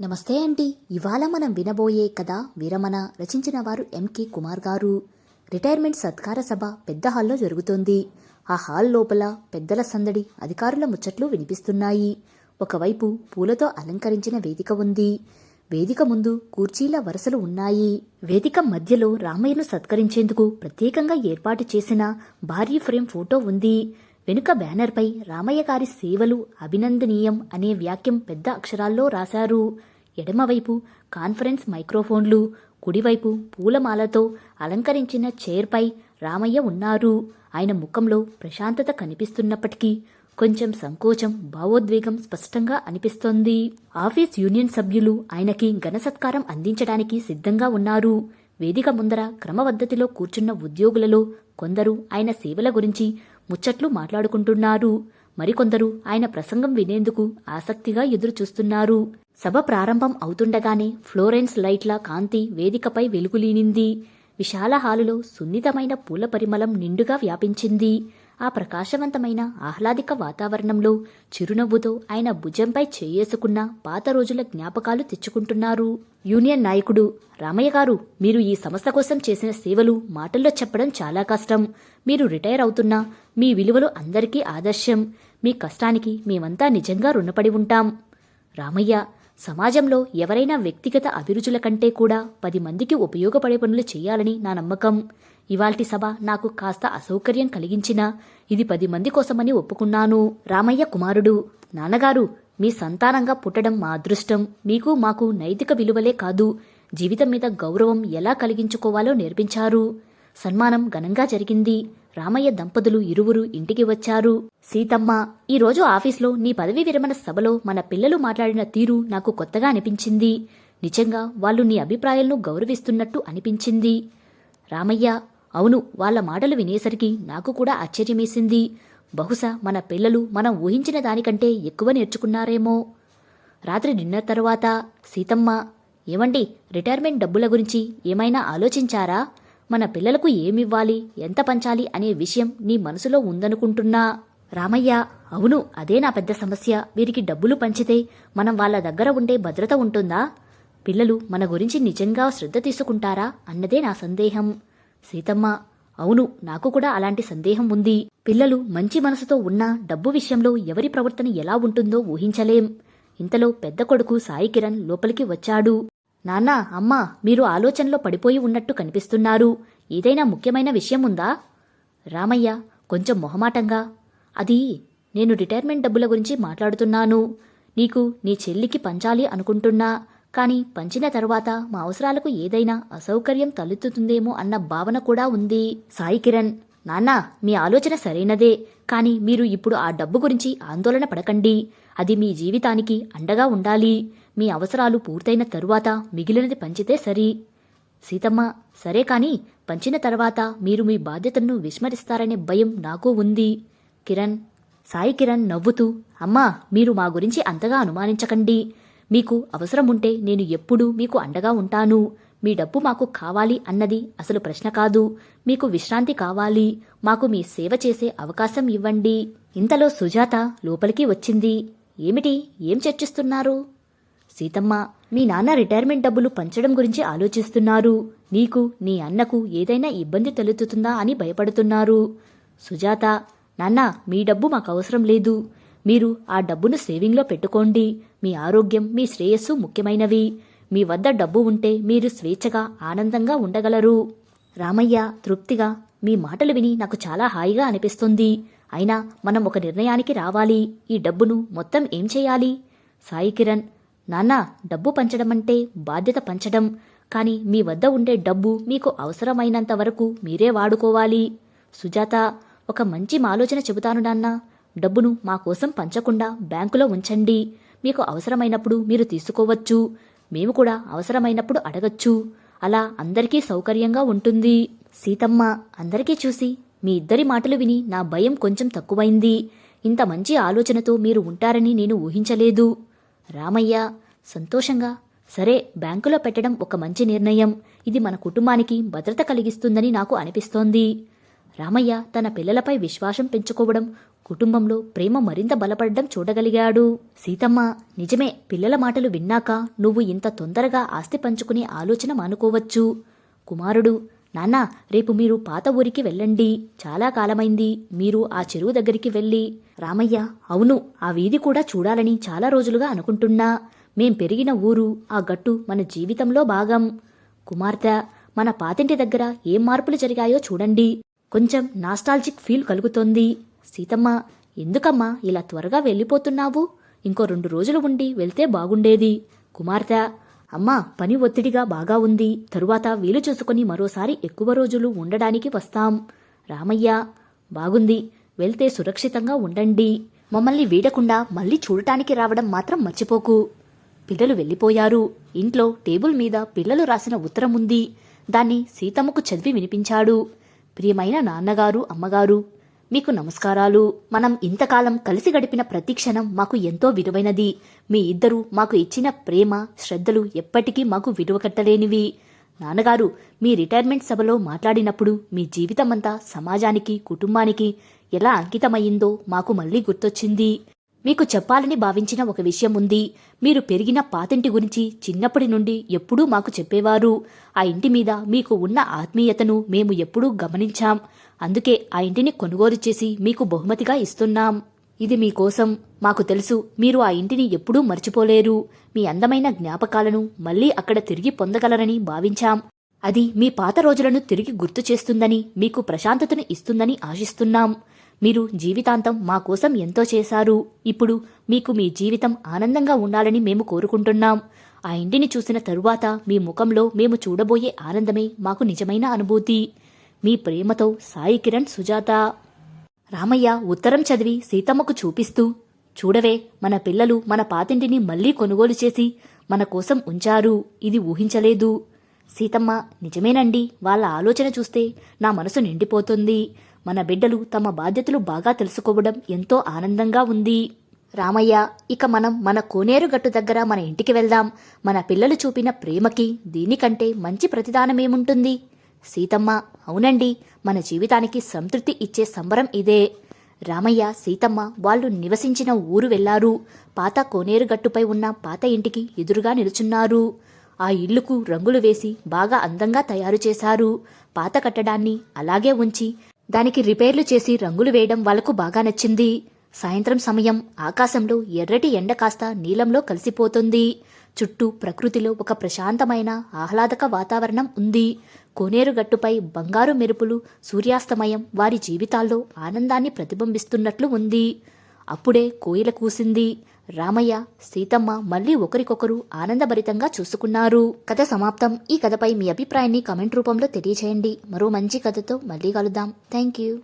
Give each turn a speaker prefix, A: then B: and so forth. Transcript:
A: నమస్తే అండి. ఇవాళ మనం వినబోయే కథ విరమణ రచించిన వారు ఎంకే కుమార్ గారు. రిటైర్మెంట్ సత్కార సభ పెద్ద హాల్లో జరుగుతోంది. ఆ హాల్ లోపల పెద్దల సందడి అధికారుల ముచ్చట్లు వినిపిస్తున్నాయి. ఒకవైపు పూలతో అలంకరించిన వేదిక ఉంది. వేదిక ముందు కుర్చీల వరుసలు ఉన్నాయి. వేదిక మధ్యలో రామయ్యను సత్కరించేందుకు ప్రత్యేకంగా ఏర్పాటు చేసిన భారీ ఫ్రేమ్ ఫోటో ఉంది. వెనుక బ్యానర్పై రామయ్య గారి సేవలు అభినందనీయం అనే వాక్యం పెద్ద అక్షరాల్లో రాశారు. ఎడమవైపు కాన్ఫరెన్స్ మైక్రోఫోన్లు కుడివైపు పూలమాలతో అలంకరించిన చైర్పై రామయ్య ఉన్నారు. ఆయన ముఖంలో ప్రశాంతత కనిపిస్తున్నప్పటికీ కొంచెం సంకోచం భావోద్వేగం స్పష్టంగా అనిపిస్తోంది. ఆఫీస్ యూనియన్ సభ్యులు ఆయనకి ఘనసత్కారం అందించడానికి సిద్ధంగా ఉన్నారు. వేదిక ముందర క్రమపద్ధతిలో కూర్చున్న ఉద్యోగులలో కొందరు ఆయన సేవల గురించి ముచ్చట్లు మాట్లాడుకుంటున్నారు. మరికొందరు ఆయన ప్రసంగం వినేందుకు ఆసక్తిగా ఎదురుచూస్తున్నారు. సభ ప్రారంభం అవుతుండగానే ఫ్లోరెన్స్ లైట్ల కాంతి వేదికపై వెలుగులీనింది. విశాల హాలులో సున్నితమైన పూల పరిమళం నిండుగా వ్యాపించింది. ఆ ప్రకాశవంతమైన ఆహ్లాదిక వాతావరణంలో చిరునవ్వుతో ఆయన భుజంపై చేయేసుకున్న పాత రోజుల జ్ఞాపకాలు తెచ్చుకుంటున్నారు. యూనియన్ నాయకుడు రామయ్య గారు మీరు ఈ సంస్థ కోసం చేసిన సేవలు మాటల్లో చెప్పడం చాలా కష్టం. మీరు రిటైర్ అవుతున్నా మీ విలువలు అందరికీ ఆదర్శం. మీ కష్టానికి మేమంతా నిజంగా రుణపడి ఉంటాం. రామయ్య సమాజంలో ఎవరైనా వ్యక్తిగత అభిరుచుల కంటే కూడా పది మందికి ఉపయోగపడే పనులు చేయాలని నా నమ్మకం. ఇవాల్టి సభ నాకు కాస్త అసౌకర్యం కలిగించినా ఇది పది మంది కోసమని ఒప్పుకున్నాను. రామయ్య కుమారుడు. నాన్నగారు మీ సంతానంగా పుట్టడం మా అదృష్టం. మీకు మాకు నైతిక విలువలే కాదు. జీవితం మీద గౌరవం ఎలా కలిగించుకోవాలో నేర్పించారు. సన్మానం ఘనంగా జరిగింది. రామయ్య దంపతులు ఇరువురు ఇంటికి వచ్చారు. సీతమ్మ ఈరోజు ఆఫీస్లో నీ పదవీ విరమణ సభలో మన పిల్లలు మాట్లాడిన తీరు నాకు కొత్తగా అనిపించింది. నిజంగా వాళ్ళు నీ అభిప్రాయాలను గౌరవిస్తున్నట్టు అనిపించింది. రామయ్య అవును వాళ్ళ మాటలు వినేసరికి నాకు కూడా ఆశ్చర్యమేసింది. బహుశా మన పిల్లలు మనం ఊహించిన దానికంటే ఎక్కువ నేర్చుకున్నారేమో. రాత్రి డిన్నర్ తర్వాత సీతమ్మ ఏమండి రిటైర్మెంట్ డబ్బుల గురించి ఏమైనా ఆలోచించారా? మన పిల్లలకు ఏమివ్వాలి ఎంత పంచాలి అనే విషయం నీ మనసులో ఉందనుకుంటున్నా. రామయ్య అవును అదే నా పెద్ద సమస్య. వీరికి డబ్బులు పంచితే మనం వాళ్ళ దగ్గర ఉండే భద్రత ఉంటుందా? పిల్లలు మన గురించి నిజంగా శ్రద్ధ తీసుకుంటారా అన్నదే నా సందేహం. సీతమ్మ అవును నాకు కూడా అలాంటి సందేహం ఉంది. పిల్లలు మంచి మనసుతో ఉన్నా డబ్బు విషయంలో ఎవరి ప్రవర్తన ఎలా ఉంటుందో ఊహించలేం. ఇంతలో పెద్ద కొడుకు సాయి కిరణ్ లోపలికి వచ్చాడు. నాన్నా అమ్మా మీరు ఆలోచనలో పడిపోయి ఉన్నట్టు కనిపిస్తున్నారు. ఏదైనా ముఖ్యమైన విషయం ఉందా? రామయ్య కొంచెం మొహమాటంగా అది నేను రిటైర్మెంట్ డబ్బుల గురించి మాట్లాడుతున్నాను. నీకు నీ చెల్లికి పంచాలి అనుకుంటున్నా. కానీ పంచిన తర్వాత మా అవసరాలకు ఏదైనా అసౌకర్యం తలెత్తుతుందేమో అన్న భావన కూడా ఉంది. సాయి కిరణ్ నాన్నా మీ ఆలోచన సరైనదే కానీ మీరు ఇప్పుడు ఆ డబ్బు గురించి ఆందోళన పడకండి. అది మీ జీవితానికి అండగా ఉండాలి. మీ అవసరాలు పూర్తయిన తరువాత మిగిలినది పంచితే సరి. సీతమ్మ సరే కాని పంచిన తర్వాత మీరు మీ బాధ్యతను విస్మరిస్తారనే భయం నాకు ఉంది. కిరణ్ సాయి కిరణ్ నవ్వుతూ అమ్మా మీరు మా గురించి అంతగా అనుమానించకండి. మీకు అవసరం ఉంటే నేను ఎప్పుడూ మీకు అండగా ఉంటాను. మీ డబ్బు మాకు కావాలి అన్నది అసలు ప్రశ్న కాదు. మీకు విశ్రాంతి కావాలి. మాకు మీ సేవ చేసే అవకాశం ఇవ్వండి. ఇంతలో సుజాత లోపలికి వచ్చింది. ఏమిటి? ఏం చర్చిస్తున్నారు? సీతమ్మ మీ నాన్న రిటైర్మెంట్ డబ్బులు పంచడం గురించి ఆలోచిస్తున్నారు. నీకు నీ అన్నకు ఏదైనా ఇబ్బంది తలెత్తుతుందా అని భయపడుతున్నారు. సుజాత నాన్న మీ డబ్బు మాకు అవసరం లేదు. మీరు ఆ డబ్బును సేవింగ్లో పెట్టుకోండి. మీ ఆరోగ్యం మీ శ్రేయస్సు ముఖ్యమైనవి. మీ వద్ద డబ్బు ఉంటే మీరు స్వేచ్ఛగా ఆనందంగా ఉండగలరు. రామయ్య తృప్తిగా మీ మాటలు విని నాకు చాలా హాయిగా అనిపిస్తుంది. అయినా మనం ఒక నిర్ణయానికి రావాలి. ఈ డబ్బును మొత్తం ఏం చేయాలి? సాయి కిరణ్ నాన్న డబ్బు పంచడం అంటే బాధ్యత పంచడం. కానీ మీ వద్ద ఉండే డబ్బు మీకు అవసరమైనంత వరకు మీరే వాడుకోవాలి. సుజాత ఒక మంచి ఆలోచన చెబుతాను నాన్న. డబ్బును మా కోసం పంచకుండా బ్యాంకులో ఉంచండి. మీకు అవసరమైనప్పుడు మీరు తీసుకోవచ్చు. మేము కూడా అవసరమైనప్పుడు అడగచ్చు. అలా అందరికీ సౌకర్యంగా ఉంటుంది. సీతమ్మ అందరికీ చూసి మీ ఇద్దరి మాటలు విని నా భయం కొంచెం తక్కువైంది. ఇంత మంచి ఆలోచనతో మీరు ఉంటారని నేను ఊహించలేదు. రామయ్య సంతోషంగా సరే బ్యాంకులో పెట్టడం ఒక మంచి నిర్ణయం. ఇది మన కుటుంబానికి భద్రత కలిగిస్తుందని నాకు అనిపిస్తోంది. రామయ్య తన పిల్లలపై విశ్వాసం పెంచుకోవడం కుటుంబంలో ప్రేమ మరింత బలపడడం చూడగలిగాడు. సీతమ్మ నిజమే పిల్లల మాటలు విన్నాక నువ్వు ఇంత తొందరగా ఆస్తి పంచుకునే ఆలోచన మానుకోవచ్చు. కుమారుడు నాన్నా రేపు మీరు పాత ఊరికి వెళ్ళండి. చాలా కాలమైంది. మీరు ఆ చెరువు దగ్గరికి వెళ్ళి రామయ్య అవును ఆ వీధి కూడా చూడాలని చాలా రోజులుగా అనుకుంటున్నా. మేం పెరిగిన ఊరు ఆ గట్టు మన జీవితంలో భాగం. కుమార్తె మన పాతింటి దగ్గర ఏం మార్పులు జరిగాయో చూడండి. కొంచెం నాస్టాల్జిక్ ఫీల్ కలుగుతోంది. సీతమ్మ ఎందుకమ్మా ఇలా త్వరగా వెళ్ళిపోతున్నావు? ఇంకో రెండు రోజులు ఉండి వెళ్తే బాగుండేది. కుమార్తె అమ్మా పని ఒత్తిడిగా బాగా ఉంది. తరువాత వీలు చూసుకుని మరోసారి ఎక్కువ రోజులు ఉండడానికి వస్తాం. రామయ్య బాగుంది. వెళ్తే సురక్షితంగా ఉండండి. మమ్మల్ని వీడకుండా మళ్ళీ చూడటానికి రావడం మాత్రం మర్చిపోకు. పిల్లలు వెళ్ళిపోయారు. ఇంట్లో టేబుల్ మీద పిల్లలు రాసిన ఉత్తరం ఉంది. దాన్ని సీతమ్మకు చదివి వినిపించాడు. ప్రియమైన నాన్నగారు అమ్మగారు మీకు నమస్కారాలు. మనం ఇంతకాలం కలిసి గడిపిన ప్రతి క్షణం మాకు ఎంతో విలువైనది. మీ ఇద్దరు మాకు ఇచ్చిన ప్రేమ శ్రద్ధలు ఎప్పటికీ మాకు విలువ కట్టలేనివి నాన్నగారు మీ రిటైర్మెంట్ సభలో మాట్లాడినప్పుడు మీ జీవితమంతా సమాజానికి కుటుంబానికి ఎలా అంకితమయ్యిందో మాకు మళ్ళీ గుర్తొచ్చింది. మీకు చెప్పాలని భావించిన ఒక విషయం ఉంది. మీరు పెరిగిన పాతింటి గురించి చిన్నప్పటి నుండి ఎప్పుడూ మాకు చెప్పేవారు. ఆ ఇంటి మీద మీకు ఉన్న ఆత్మీయతను మేము ఎప్పుడూ గమనించాం. అందుకే ఆ ఇంటిని కొనుగోలు చేసి మీకు బహుమతిగా ఇస్తున్నాం. ఇది మీకోసం మాకు తెలుసు మీరు ఆ ఇంటిని ఎప్పుడూ మర్చిపోలేరు. మీ అందమైన జ్ఞాపకాలను మళ్ళీ అక్కడ తిరిగి పొందగలరని భావించాం. అది మీ పాత రోజులను తిరిగి గుర్తు చేస్తుందని మీకు ప్రశాంతతను ఇస్తుందని ఆశిస్తున్నాం. మీరు జీవితాంతం మా కోసం ఎంతో చేశారు. ఇప్పుడు మీకు మీ జీవితం ఆనందంగా ఉండాలని మేము కోరుకుంటున్నాం. ఆ ఇంటిని చూసిన తరువాత మీ ముఖంలో మేము చూడబోయే ఆనందమే మాకు నిజమైన అనుభూతి. మీ ప్రేమతో సాయి కిరణ్ సుజాత. రామయ్య ఉత్తరం చదివి సీతమ్మకు చూపిస్తూ చూడవే మన పిల్లలు మన పాతింటిని మళ్ళీ కొనుగోలు చేసి మన కోసం ఉంచారు. ఇది ఊహించలేదు. సీతమ్మ నిజమేనండి. వాళ్ళ ఆలోచన చూస్తే నా మనసు నిండిపోతుంది. మన బిడ్డలు తమ బాధ్యతలు బాగా తెలుసుకోవడం ఎంతో ఆనందంగా ఉంది. రామయ్య ఇక మనం మన కోనేరు గట్టు దగ్గర మన ఇంటికి వెళ్దాం. మన పిల్లలు చూపిన ప్రేమకి దీనికంటే మంచి ప్రతిదానమేముంటుంది? సీతమ్మ అవునండి మన జీవితానికి సంతృప్తి ఇచ్చే సంబరం ఇదే. రామయ్య సీతమ్మ వాళ్ళు నివసించిన ఊరు వెళ్ళారు. పాత కోనేరు గట్టుపై ఉన్న పాత ఇంటికి ఎదురుగా నిలుచున్నారు. ఆ ఇల్లుకు రంగులు వేసి బాగా అందంగా తయారు చేశారు. పాత కట్టడాన్ని అలాగే ఉంచి దానికి రిపేర్లు చేసి రంగులు వేయడం వాళ్ళకు బాగా నచ్చింది. సాయంత్రం సమయం ఆకాశంలో ఎర్రటి ఎండ కాస్త నీలంలో కలిసిపోతుంది. చుట్టూ ప్రకృతిలో ఒక ప్రశాంతమైన ఆహ్లాదక వాతావరణం ఉంది. కోనేరు గట్టుపై బంగారు మెరుపులు సూర్యాస్తమయం వారి జీవితాల్లో ఆనందాన్ని ప్రతిబింబిస్తున్నట్లు ఉంది. అప్పుడే కోయిల కూసింది. రామయ్య సీతమ్మ మళ్ళీ ఒకరికొకరు ఆనందభరితంగా చూసుకున్నారు. కథ సమాప్తం. ఈ కథపై మీ అభిప్రాయాన్ని కమెంట్ రూపంలో తెలియచేయండి. మరో మంచి కథతో మళ్ళీ కలుద్దాం. Thank you